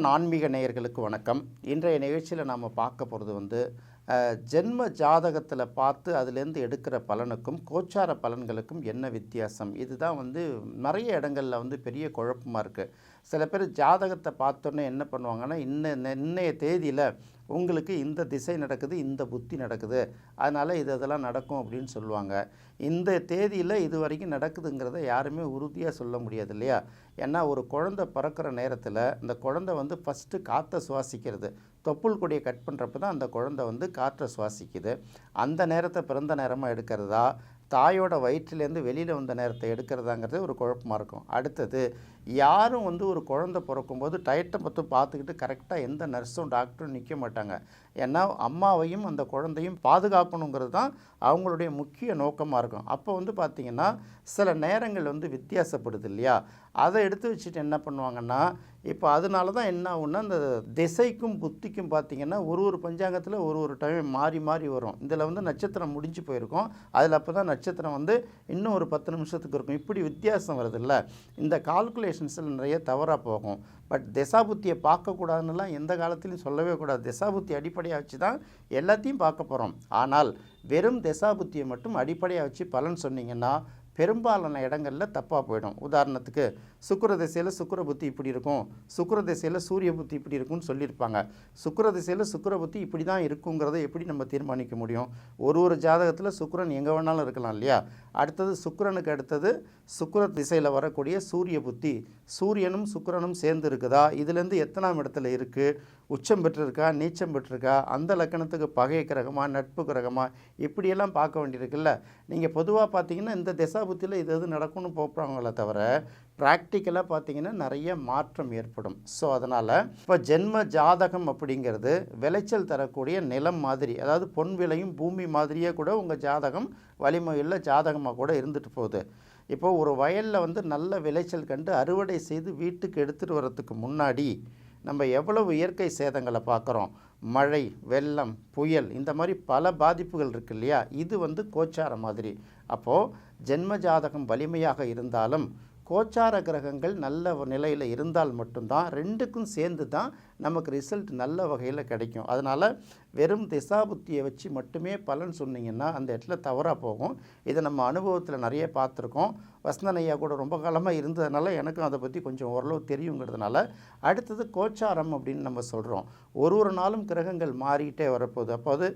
One ஆன்மீக நேயர்களுக்கு வணக்கம். இன்றைய நிகழ்ச்சியில் நாம் பார்க்க போகிறது வந்து ஜென்ம ஜாதகத்தில் பார்த்து அதுலேருந்து எடுக்கிற பலனுக்கும் கோச்சார பலன்களுக்கும் என்ன வித்தியாசம்? இதுதான் வந்து நிறைய இடங்களில் வந்து பெரிய குழப்பமாக இருக்குது சில பேர் ஜாதகத்தை பார்த்தோன்னே என்ன பண்ணுவாங்கன்னா இன்ன இன்னைய தேதியில் உங்களுக்கு இந்த திசை நடக்குது இந்த புத்தி நடக்குது. அதனால் இது இதெல்லாம் நடக்கும் அப்படின்னு சொல்லுவாங்க. இந்த தேதியில் இது வரைக்கும் நடக்குதுங்கிறத யாருமே உறுதியாக சொல்ல முடியாது இல்லையா? ஏன்னா ஒரு குழந்தை பிறக்கிற நேரத்தில் அந்த குழந்தை வந்து ஃபஸ்ட்டு காற்றை சுவாசிக்கிறது. தொப்புள் கொடியை கட் பண்ணுறப்ப தான் அந்த குழந்தை வந்து காற்றை சுவாசிக்குது. அந்த நேரத்தை பிறந்த நேரமாக எடுக்கிறதா? தாயோட வயிற்றிலேருந்து வெளியில் வந்த நேரத்தை எடுக்கிறதாங்கிறது ஒரு குழப்பமாக இருக்கும். அடுத்தது யாரும் வந்து ஒரு குழந்தை பிறக்கும்போது டயட்டை மட்டும் பார்த்துக்கிட்டு கரெக்டாக எந்த நர்ஸும் டாக்டரும் நிற்க மாட்டாங்க. ஏன்னா அம்மாவையும் அந்த குழந்தையும் பாதுகாக்கணுங்கிறது தான் அவங்களுடைய முக்கிய நோக்கமாக இருக்கும். அப்போ வந்து பார்த்திங்கன்னா சில நேரங்கள் வந்து வித்தியாசப்படுது இல்லையா? அதை எடுத்து வச்சுட்டு என்ன பண்ணுவாங்கன்னா இப்போ அதனால தான் என்ன ஆகுன்னா இந்த திசைக்கும் புத்திக்கும் பார்த்திங்கன்னா ஒரு ஒரு பஞ்சாங்கத்தில் ஒரு ஒரு டைம் மாறி மாறி வரும். இதில் வந்து நட்சத்திரம் முடிஞ்சு போயிருக்கும். அதில் அப்போ தான் நட்சத்திரம் வந்து இன்னும் ஒரு பத்து நிமிஷத்துக்கு இருக்கும். இப்படி வித்தியாசம் வருதுல்ல இந்த கால்குலேஷன்ஸில் நிறைய தவறாக போகும். பட் திசாபுத்தியை பார்க்கக்கூடாதுன்னுலாம் எந்த காலத்துலையும் சொல்லவே கூடாது. திசாபுத்தி அடிப்படையாக வச்சு தான் எல்லாத்தையும் பார்க்க போகிறோம் ஆனால் வெறும் திசாபுத்தியை மட்டும் அடிப்படையாக வச்சு பலன் சொன்னீங்கன்னா பெரும்பாலான இடங்களில் தப்பாக போயிடும். உதாரணத்துக்கு சுக்கர திசையில் சுக்கர புத்தி இப்படி இருக்கும். சுக்கர திசையில் சூரிய புத்தி இப்படி இருக்கும்னு சொல்லியிருப்பாங்க. சுக்கர திசையில் சுக்கிர புத்தி இப்படி தான் இருக்குங்கிறத எப்படி நம்ம தீர்மானிக்க முடியும்? ஒரு ஒரு ஜாதகத்தில் சுக்கரன் எங்கே வேணாலும் இருக்கலாம் இல்லையா? அடுத்தது சுக்கரனுக்கு அடுத்தது சுக்கர திசையில் வரக்கூடிய சூரிய புத்தி. சூரியனும் சுக்கரனும் சேர்ந்து இருக்குதா? இதுலேருந்து எத்தனாம் இடத்துல இருக்குது உச்சம் பெற்றிருக்கா? நீச்சம் பெற்றிருக்கா? அந்த லக்கணத்துக்கு பகை கிரகமாக நட்பு கிரகமாக இப்படியெல்லாம் பார்க்க வேண்டியிருக்குல்ல நீங்கள் பொதுவாக பார்த்தீங்கன்னா இந்த புத்தியில் இது எது நடக்கும்னு போகிறாங்களே தவிர ப்ராக்டிக்கலாக பார்த்தீங்கன்னா நிறைய மாற்றம் ஏற்படும். ஸோ அதனால் இப்போ ஜென்ம ஜாதகம் அப்படிங்கிறது விளைச்சல் தரக்கூடிய நிலம் மாதிரி அதாவது பொன் விலையும் பூமி மாதிரியே கூட உங்கள் ஜாதகம் வழிமுறையில் ஜாதகமாக கூட இருந்துட்டு போகுது. இப்போ ஒரு வயலில் வந்து நல்ல விளைச்சல் கண்டு அறுவடை செய்து வீட்டுக்கு எடுத்துகிட்டு வர்றதுக்கு முன்னாடி நம்ம எவ்வளவு இயற்கை சேதங்களை பார்க்குறோம்? மழை வெள்ளம் புயல் இந்த மாதிரி பல பாதிப்புகள் இருக்கு இல்லையா? இது வந்து கோச்சார மாதிரி. அப்போது ஜென்ம ஜாதகம் வலிமையாக இருந்தாலும் கோச்சார கிரகங்கள் நல்ல நிலையில் இருந்தால் மட்டும்தான் ரெண்டுக்கும் சேர்ந்து தான் நமக்கு ரிசல்ட் நல்ல வகையில் கிடைக்கும். அதனால் வெறும் திசாபுத்தியை வச்சு மட்டுமே பலன் சொன்னீங்கன்னா அந்த இடத்துல தவறாக போகும். இதை நம்ம அனுபவத்தில் நிறைய பார்த்துருக்கோம். வசந்தனையா கூட ரொம்ப காலமாக இருந்ததுனால எனக்கும் அதை பற்றி கொஞ்சம் ஓரளவு தெரியுங்கிறதுனால அடுத்தது கோச்சாரம் அப்படின்னு நம்ம சொல்கிறோம் ஒரு ஒரு நாளும் கிரகங்கள் மாறிக்கிட்டே வரப்போகுது. அப்போது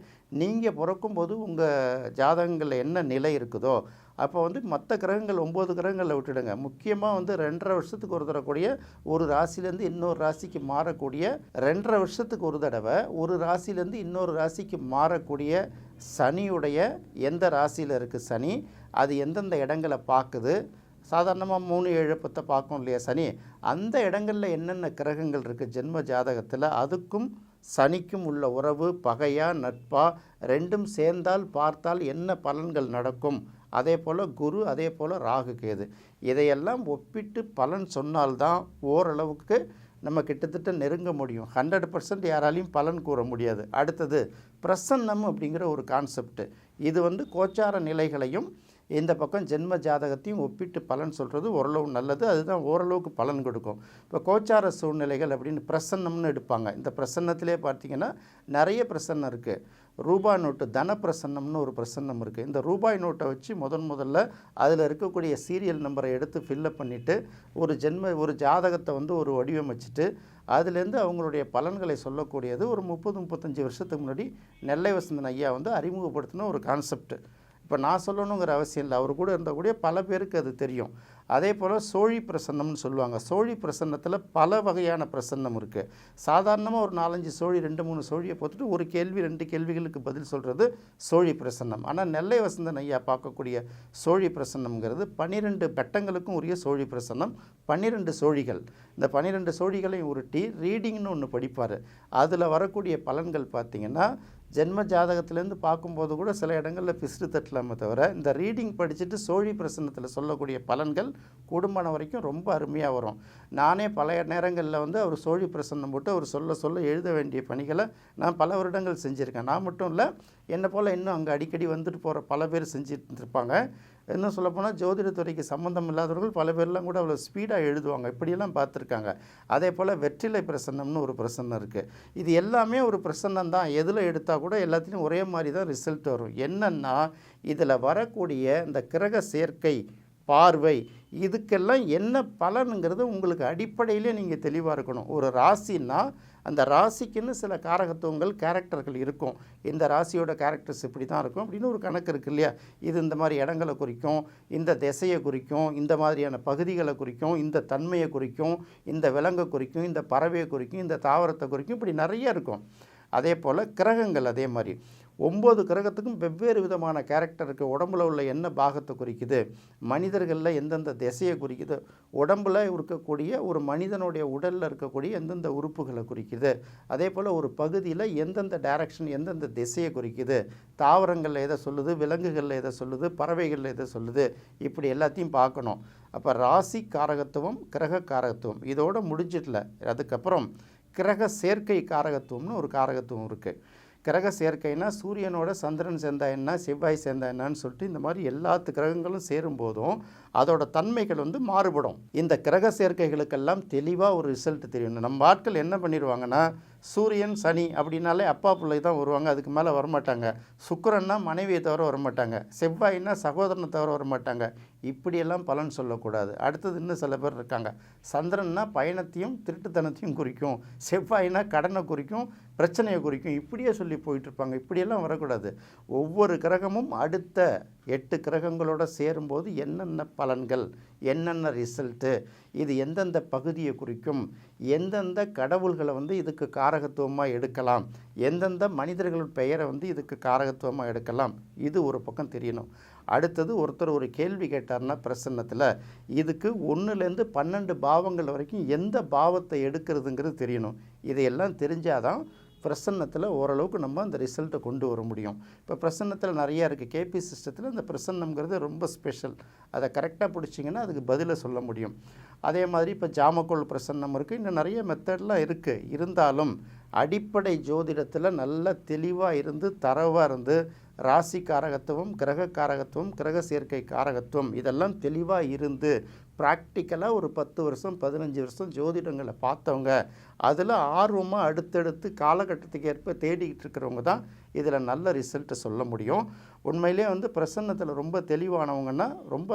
நீங்கள் பிறக்கும்போது உங்கள் ஜாதகங்களில் என்ன நிலை இருக்குதோ அப்போ வந்து மற்ற கிரகங்கள் ஒம்பது கிரகங்களை விட்டுடுங்க. முக்கியமாக வந்து ரெண்டரை வருஷத்துக்கு ஒரு தரக்கூடிய ஒரு ராசிலேருந்து இன்னொரு ராசிக்கு மாறக்கூடிய ரெண்டரை வருஷத்துக்கு ஒரு தடவை ஒரு ராசிலேருந்து இன்னொரு ராசிக்கு மாறக்கூடிய சனியுடைய எந்த ராசியில் இருக்குது சனி? அது எந்தெந்த இடங்களை பார்க்குது? சாதாரணமாக மூணு ஏழு பத்தை பார்க்கும் இல்லையா சனி? அந்த இடங்களில் என்னென்ன கிரகங்கள் இருக்குது ஜென்ம ஜாதகத்தில்? அதுக்கும் சனிக்கும் உள்ள உறவு பகையா நட்பா? ரெண்டும் சேர்ந்தால் பார்த்தால் என்ன பலன்கள் நடக்கும்? அதே போல் குரு அதே போல் ராகு கேது. இதையெல்லாம் ஒப்பிட்டு பலன் சொன்னால்தான் ஓரளவுக்கு நம்ம கிட்டத்தட்ட நெருங்க முடியும். ஹண்ட்ரட் பர்சன்ட் யாராலையும் பலன் கூற முடியாது. அடுத்தது பிரசன்னம் அப்படிங்கிற ஒரு கான்செப்ட் இது வந்து கோச்சார நிலைகளையும் இந்த பக்கம் ஜென்ம ஜாதகத்தையும் ஒப்பிட்டு பலன் சொல்கிறது ஓரளவு நல்லது. அதுதான் ஓரளவுக்கு பலன் கொடுக்கும். இப்போ கோச்சார சூழ்நிலைகள் அப்படின்னு பிரசன்னம்னு எடுப்பாங்க. இந்த பிரசன்னத்திலே பார்த்தீங்கன்னா நிறைய பிரசன்னம் இருக்குது ரூபாய் நோட்டு தன பிரசன்னம்னு ஒரு பிரசன்னம் இருக்குது இந்த ரூபாய் நோட்டை வச்சு முதன் முதல்ல அதில் இருக்கக்கூடிய சீரியல் நம்பரை எடுத்து ஃபில்லப் பண்ணிவிட்டு ஒரு ஜென்ம ஒரு ஜாதகத்தை வந்து ஒரு வடிவமைச்சிட்டு அதுலேருந்து அவங்களுடைய பலன்களை சொல்லக்கூடியது ஒரு முப்பது முப்பத்தஞ்சு வருஷத்துக்கு முன்னாடி நெல்லை வசந்தன் ஐயா வந்து அறிமுகப்படுத்தின ஒரு கான்செப்ட் இப்போ நான் சொல்லணுங்கிற அவசியம் இல்லை. அவர் கூட இருந்தக்கூடிய பல பேருக்கு அது தெரியும். அதே போல் சோழி பிரசன்னம்னு சொல்லுவாங்க. சோழி பிரசன்னத்தில் பல வகையான பிரசன்னம் இருக்குது சாதாரணமாக ஒரு நாலஞ்சு சோழி ரெண்டு மூணு சோழியை போட்டுட்டு ஒரு கேள்வி ரெண்டு கேள்விகளுக்கு பதில் சொல்கிறது சோழி பிரசன்னம். ஆனால் நெல்லை வசந்தன் ஐயா பார்க்கக்கூடிய சோழி பிரசன்னம்ங்கிறது பன்னிரெண்டு பெட்டங்களுக்கும் உரிய சோழி பிரசன்னம் பன்னிரெண்டு சோழிகள். இந்த பன்னிரெண்டு சோழிகளையும் உருட்டி ரீடிங்னு ஒன்று படிப்பார். அதில் வரக்கூடிய பலன்கள் பார்த்திங்கன்னா ஜென்ம ஜாதகத்திலேருந்து பார்க்கும்போது கூட சில இடங்களில் பிசுறு தட்டலாமே தவிர இந்த ரீடிங் படிச்சுட்டு சோழி பிரசன்னத்தில் சொல்லக்கூடிய பலன்கள் குடும்பம் வரைக்கும் ரொம்ப அருமையாக வரும். நானே பல நேரங்களில் வந்து அவர் சோழி பிரசன்னம் போட்டு அவர் சொல்ல சொல்ல எழுத வேண்டிய பணிகளை நான் பல வருடங்கள் செஞ்சுருக்கேன். நான் மட்டும் இல்லை என்னை போல் இன்னும் அங்கே அடிக்கடி வந்துட்டு போகிற பல பேர் செஞ்சுட்டு இருப்பாங்க இன்னும் சொல்லப்போனால் ஜோதிடத்துறைக்கு சம்மந்தம் இல்லாதவர்கள் பல பேர்லாம் கூட அவ்வளோ ஸ்பீடாக எழுதுவாங்க. இப்படியெல்லாம் பார்த்துருக்காங்க. அதே போல் வெற்றிலை பிரசன்னம்னு ஒரு பிரசன்னம் இருக்குது இது எல்லாமே ஒரு பிரசன்னம் தான். எதில் எடுத்தால் கூட எல்லாத்துலேயும் ஒரே மாதிரி தான் ரிசல்ட் வரும். என்னென்னா இதில் வரக்கூடிய இந்த கிரக சேர்க்கை பார்வை இதுக்கெல்லாம் என்ன பலனுங்கிறது உங்களுக்கு அடிப்படையிலே நீங்கள் தெளிவாக இருக்கணும். ஒரு ராசின்னா அந்த ராசிக்குன்னு சில காரகத்துவங்கள் கேரக்டர்கள் இருக்கும். இந்த ராசியோட கேரக்டர்ஸ் இப்படி தான் இருக்கும். அப்படின்னு ஒரு கணக்கு இருக்கு இல்லையா? இது இந்த மாதிரி இடங்களை குறிக்கும் இந்த திசையை குறிக்கும் இந்த மாதிரியான பகுதிகளை குறிக்கும் இந்த தன்மையை குறிக்கும் இந்த விலங்கை குறிக்கும் இந்த பறவையை குறிக்கும் இந்த தாவரத்தை குறிக்கும் இப்படி நிறைய இருக்கும். அதே போல் கிரகங்கள் அதே மாதிரி. ஒம்பது கிரகத்துக்கும் வெவ்வேறு விதமான கேரக்டர் இருக்குது உடம்புல உள்ள என்ன பாகத்தை குறிக்குது? மனிதர்களில் எந்தெந்த திசையை குறிக்குது? உடம்புல இருக்கக்கூடிய ஒரு மனிதனுடைய உடலில் இருக்கக்கூடிய எந்தெந்த உறுப்புகளை குறிக்குது? அதே போல் ஒரு பகுதியில் எந்தெந்த டைரக்ஷன் எந்தெந்த திசையை குறிக்குது? தாவரங்களில் எதை சொல்லுது? விலங்குகளில் எதை சொல்லுது? பறவைகளில் எதை சொல்லுது? இப்படி எல்லாத்தையும் பார்க்கணும். அப்போ ராசி காரகத்துவம் கிரக காரகத்துவம். இதோடு முடிஞ்சிடல. அதுக்கப்புறம் கிரக சேர்க்கை காரகத்துவம்னு ஒரு காரகத்துவம் இருக்குது கிரக சேர்க்கைனா சூரியனோட சந்திரன் சேர்ந்தா என்ன? செவ்வாய் சேர்ந்தா என்னன்னு சொல்லிட்டு இந்த மாதிரி எல்லாத்து கிரகங்களும் சேரும்போதும் அதோட தன்மைகள் வந்து மாறுபடும். இந்த கிரக சேர்க்கைகளுக்கெல்லாம் தெளிவாக ஒரு ரிசல்ட் தெரியணும் நம்ம ஆட்கள் என்ன பண்ணிடுவாங்கன்னா சூரியன் சனி அப்படின்னாலே அப்பா பிள்ளை தான் வருவாங்க. அதுக்கு மேலே வரமாட்டாங்க. சுக்கரன்னா மனைவியை தவிர வரமாட்டாங்க. செவ்வாய்னா சகோதரனை தவிர வரமாட்டாங்க. இப்படியெல்லாம் பலன் சொல்லக்கூடாது. அடுத்தது இன்னும் சில பேர் இருக்காங்க. சந்திரன்னா பயணத்தையும் திருட்டுத்தனத்தையும் குறிக்கும். செவ்வாயினா கடனை குறிக்கும் பிரச்சனையை குறிக்கும். இப்படியே சொல்லி போயிட்டுருப்பாங்க. இப்படியெல்லாம் வரக்கூடாது. ஒவ்வொரு கிரகமும் அடுத்த எட்டு கிரகங்களோட சேரும்போது என்னென்ன பலன்கள் என்னென்ன ரிசல்ட்டு இது எந்தெந்த பகுதியை குறிக்கும்? எந்தெந்த கடவுள்களை வந்து இதுக்கு காரகத்துவமாக எடுக்கலாம்? எந்தெந்த மனிதர்கள் பெயரை வந்து இதுக்கு காரகத்துவமாக எடுக்கலாம்? இது ஒரு பக்கம் தெரியணும். அடுத்தது ஒருத்தர் ஒரு கேள்வி கேட்டார்னா பிரசன்னத்தில் இதுக்கு ஒன்றுலேருந்து பன்னெண்டு பாவங்கள் வரைக்கும் எந்த பாவத்தை எடுக்கிறதுங்கிறது தெரியணும். இதையெல்லாம் தெரிஞ்சாதான் பிரசன்னத்தில் ஓரளவுக்கு நம்ம அந்த ரிசல்ட்டை கொண்டு வர முடியும். இப்போ பிரசன்னத்தில் நிறையா இருக்குது கேபி சிஸ்டத்தில் இந்த பிரசன்னம்ங்கிறது ரொம்ப ஸ்பெஷல் அதை கரெக்டாக பிடிச்சிங்கன்னா அதுக்கு பதிலை சொல்ல முடியும். அதே மாதிரி இப்போ ஜாமக்கோள் பிரசன்னம் இருக்குது இன்னும் நிறைய மெத்தட்லாம் இருக்குது இருந்தாலும் அடிப்படை ஜோதிடத்தில் நல்ல தெளிவாக இருந்து தரவாக இருந்து ராசி காரகத்துவம் கிரக காரகத்துவம் கிரக சேர்க்கை காரகத்துவம் இதெல்லாம் தெளிவாக இருந்து ப்ராக்டிக்கலாக ஒரு பத்து வருஷம் பதினஞ்சு வருஷம் ஜோதிடங்களை பார்த்தவங்க அதில் ஆர்வமாக அடுத்தடுத்து காலகட்டத்துக்கு ஏற்ப தேடிக்கிட்டு இருக்கிறவங்க தான் இதில் நல்ல ரிசல்ட்டை சொல்ல முடியும். உண்மையிலே வந்து பிரசன்னத்தில் ரொம்ப தெளிவானவங்கன்னா ரொம்ப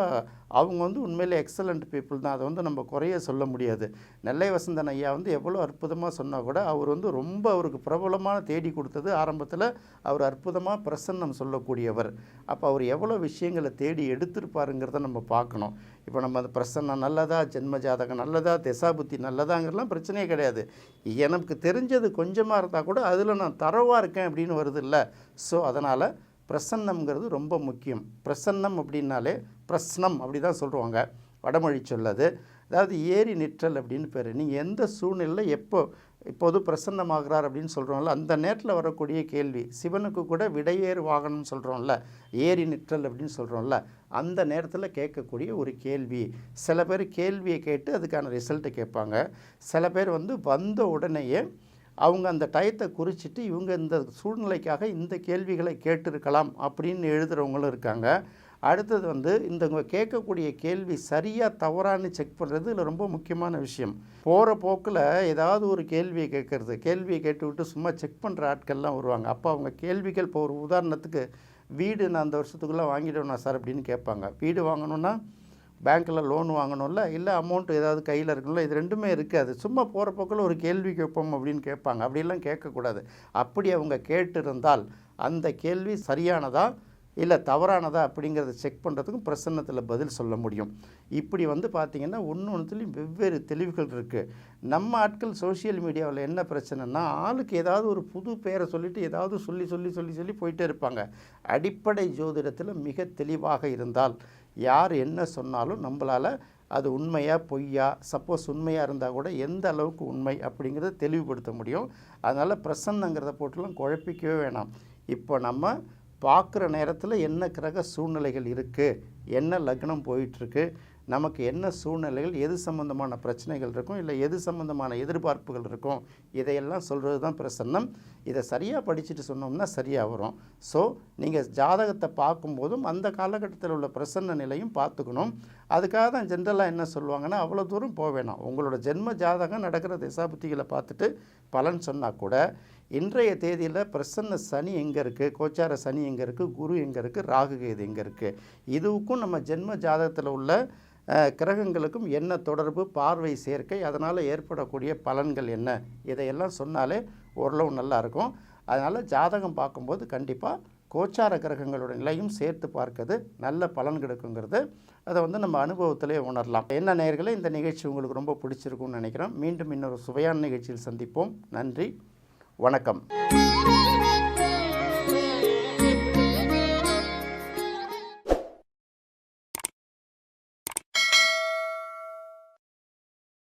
அவங்க வந்து உண்மையிலே எக்ஸலண்ட் பீப்புள் தான். அதை வந்து நம்ம குறைய சொல்ல முடியாது. நெல்லை வசந்தன் ஐயா வந்து எவ்வளோ அற்புதமாக சொன்னால் கூட அவர் வந்து ரொம்ப அவருக்கு பிரபலமான தேடி கொடுத்தது ஆரம்பத்தில் அவர் அற்புதமாக பிரசன்னம் சொல்லக்கூடியவர். அப்போ அவர் எவ்வளோ விஷயங்களை தேடி எடுத்திருப்பாருங்கிறத நம்ம பார்க்கணும். இப்போ நம்ம அந்த பிரசன்னம் நல்லதா ஜென்ம ஜாதகம் நல்லதா திசாபுத்தி நல்லதாங்கிறலாம் பிரச்சனையே கிடையாது. எனக்கு தெரிஞ்சது கொஞ்சமாக இருந்தால் கூட அதில் நான் தரவாக இருக்கேன் அப்படின்னு வருது இல்லை ஸோ அதனால் பிரசன்னம்ங்கிறது ரொம்ப முக்கியம். பிரசன்னம் அப்படின்னாலே பிரஸ்னம் அப்படி தான் சொல்லுவாங்க. வடமொழி சொல்லது. அதாவது ஏரி நிற்றல் அப்படின்னு பேர். நீங்கள் எந்த சூழ்நிலையில் எப்போ இப்போது பிரசன்னமாகிறார் அப்படின்னு சொல்கிறோம்ல அந்த நேரத்தில் வரக்கூடிய கேள்வி சிவனுக்கு கூட விடையேறு வாகனம்னு சொல்கிறோம்ல ஏறி நிற்றல் அப்படின்னு சொல்கிறோம்ல அந்த நேரத்தில் கேட்கக்கூடிய ஒரு கேள்வி. சில பேர் கேள்வியை கேட்டு அதுக்கான ரிசல்ட்டை கேட்பாங்க. சில பேர் வந்து வந்த உடனேயே அவங்க அந்த டயத்தை குறிச்சிட்டு இவங்க இந்த சூழ்நிலைக்காக இந்த கேள்விகளை கேட்டிருக்கலாம் அப்படின்னு எழுதுகிறவங்களும் இருக்காங்க. அடுத்தது வந்து இந்த கேட்கக்கூடிய கேள்வி சரியாக தவறான்னு செக் பண்ணுறது இதில் ரொம்ப முக்கியமான விஷயம். போகிற போக்கில் ஏதாவது ஒரு கேள்வியை கேட்குறது கேள்வியை கேட்டுவிட்டு சும்மா செக் பண்ணுற ஆட்கள்லாம் வருவாங்க. அப்போ அவங்க கேள்விகள் இப்போ ஒரு உதாரணத்துக்கு வீடு நான் அந்த வருஷத்துக்குள்ளே வாங்கிடுவேனா சார் அப்படின்னு கேட்பாங்க. வீடு வாங்கணுன்னா பேங்க்கில் லோன் வாங்கணும்ல இல்லை அமௌண்ட் ஏதாவது கையில் இருக்கணும்ல இது ரெண்டுமே இருக்காது. சும்மா போகிற போக்கில் ஒரு கேள்வி கேட்போம் அப்படின்னு கேட்பாங்க. அப்படிலாம் கேட்கக்கூடாது. அப்படி அவங்க கேட்டிருந்தால் அந்த கேள்வி சரியானதாக இல்லை தவறானதா அப்படிங்கிறத செக் பண்ணுறதுக்கும் பிரசன்னத்தில் பதில் சொல்ல முடியும். இப்படி வந்து பார்த்திங்கன்னா ஒன்று ஒன்றுத்துலேயும் வெவ்வேறு தெளிவுகள் இருக்குது நம்ம ஆட்கள் சோஷியல் மீடியாவில் என்ன பிரச்சனைனா ஆளுக்கு ஏதாவது ஒரு புது பேரை சொல்லிட்டு ஏதாவது சொல்லி சொல்லி சொல்லி சொல்லி போயிட்டே இருப்பாங்க. அடிப்படை ஜோதிடத்தில் மிக தெளிவாக இருந்தால் யார் என்ன சொன்னாலும் நம்மளால் அது உண்மையா பொய்யா சப்போஸ் உண்மையாக இருந்தால் கூட எந்த அளவுக்கு உண்மை அப்படிங்கிறத தெளிவுபடுத்த முடியும். அதனால் பிரசன்னங்கிறத போட்டுலாம் குழப்பிக்கவே வேணாம். இப்போ நம்ம பார்க்குற நேரத்தில் என்ன கிரக சூழ்நிலைகள் இருக்குது என்ன லக்னம் போயிட்டுருக்கு நமக்கு என்ன சூழ்நிலைகள் எது சம்பந்தமான பிரச்சனைகள் இருக்கும்? இல்லை எது சம்பந்தமான எதிர்பார்ப்புகள் இருக்கும்? இதையெல்லாம் சொல்கிறது தான் பிரசன்னம். இதை சரியாக படிச்சுட்டு சொன்னோம்னா சரியாக வரும். ஸோ நீங்கள் ஜாதகத்தை பார்க்கும்போதும் அந்த காலகட்டத்தில் உள்ள பிரசன்ன நிலையும் பார்த்துக்கணும். அதுக்காக தான் ஜென்ரலாக என்ன சொல்லுவாங்கன்னா அவ்வளோ தூரம் போக வேணாம் உங்களோட ஜென்ம ஜாதகம் நடக்கிற திசாபுத்திகளை பார்த்துட்டு பலன் சொன்னால் கூட இன்றைய தேதியில் பிரசன்ன சனி எங்கே இருக்குது கோச்சார சனி எங்கே இருக்குது குரு எங்கே இருக்குது ராகு கேது எங்கே இருக்குது இதுவுக்கும் நம்ம ஜென்ம ஜாதகத்தில் உள்ள கிரகங்களுக்கும் என்ன தொடர்பு? பார்வை சேர்க்கை அதனால் ஏற்படக்கூடிய பலன்கள் என்ன? இதையெல்லாம் சொன்னாலே ஓரளவு நல்லாயிருக்கும் அதனால் ஜாதகம் பார்க்கும்போது கண்டிப்பாக கோச்சார கிரகங்களோட நிலையும் சேர்த்து பார்க்கிறது நல்ல பலன் கிடைக்குங்கிறது அதை வந்து நம்ம அனுபவத்திலே உணரலாம். என்ன நேயர்களே இந்த நிகழ்ச்சி உங்களுக்கு ரொம்ப பிடிச்சிருக்கும்னு நினைக்கிறோம் மீண்டும் இன்னொரு சுவையான நிகழ்ச்சியில் சந்திப்போம். நன்றி. வணக்கம்.